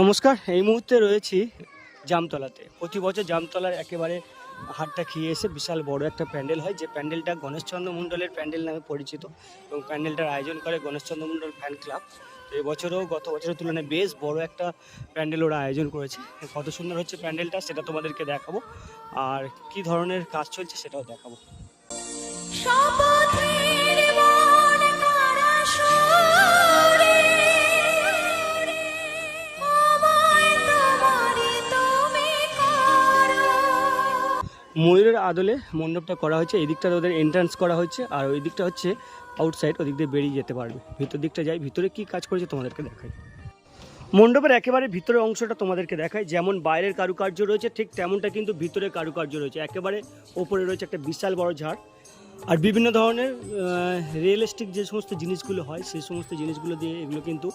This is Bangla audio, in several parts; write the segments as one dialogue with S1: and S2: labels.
S1: নমস্কার, এই মুহূর্তে রয়েছি জামতলাতে। প্রতি বছর জামতলার একেবারে হাটটা খেয়ে এসে বিশাল বড় একটা প্যান্ডেল হয়, যে প্যান্ডেলটা গণেশচন্দ্র মণ্ডলের প্যান্ডেল নামে পরিচিত এবং প্যান্ডেলটার আয়োজন করে গণেশচন্দ্র মণ্ডল ফ্যান ক্লাব। তো এবছরও গত বছরের তুলনায় বেশ বড় একটা প্যান্ডেল ওরা আয়োজন করেছে। কত সুন্দর হচ্ছে প্যান্ডেলটা সেটা তোমাদেরকে দেখাবো। আর কি ধরনের কাজ চলছে সেটাও দেখাবো। ময়ূরের আদলে মণ্ডপটা করা হয়েছে। এই দিকটা ওদের এন্ট্রান্স করা হয়েছে আর ওই দিকটা হচ্ছে আউটসাইড ওদিক দিয়ে বেরিয়ে যেতে পারবে। ভিতর দিকটা যাই, ভিতরে কি কাজ করেছে তোমাদেরকে দেখাই। মণ্ডপের একেবারে ভিতরের অংশটা তোমাদেরকে দেখায় যেমন বাইরের কারুকার্য রয়েছে, ঠিক তেমনটা কিন্তু ভিতরে কারুকার্য রয়েছে। একেবারে ওপরে রয়েছে একটা বিশাল বড় ঝাড়। আর বিভিন্ন ধরনের রিয়েলিস্টিক যে সমস্ত জিনিসগুলো হয়, সেই সমস্ত জিনিসগুলো দিয়ে এগুলো কিন্তু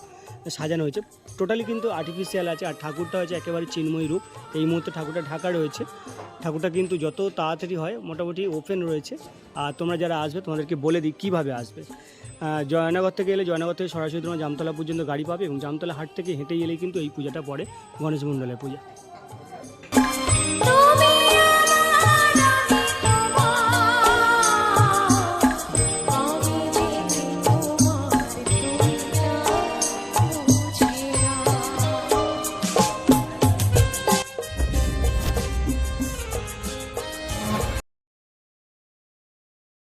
S1: সাজানো হয়েছে। টোটালি কিন্তু আর্টিফিশিয়াল আছে, আর ঠাকুরটা হচ্ছে একেবারে চিন্ময় রূপ। এই মুহূর্তে ঠাকুরটা ঢাকা রয়েছে। ঠাকুরটা কিন্তু যত তাড়াতাড়ি হয়, মোটামুটি ওপেন রয়েছে। আর তোমরা যারা আসবে, তোমাদেরকে বলে দিই কীভাবে আসবে। জয়নগর থেকে এলে জয়নগর থেকে সরাসরি তোমরা জামতলা পর্যন্ত গাড়ি পাবে এবং জামতলা হাট থেকে হেঁটে গেলেই কিন্তু এই পূজাটা পড়ে গণেশ মণ্ডলের পূজা।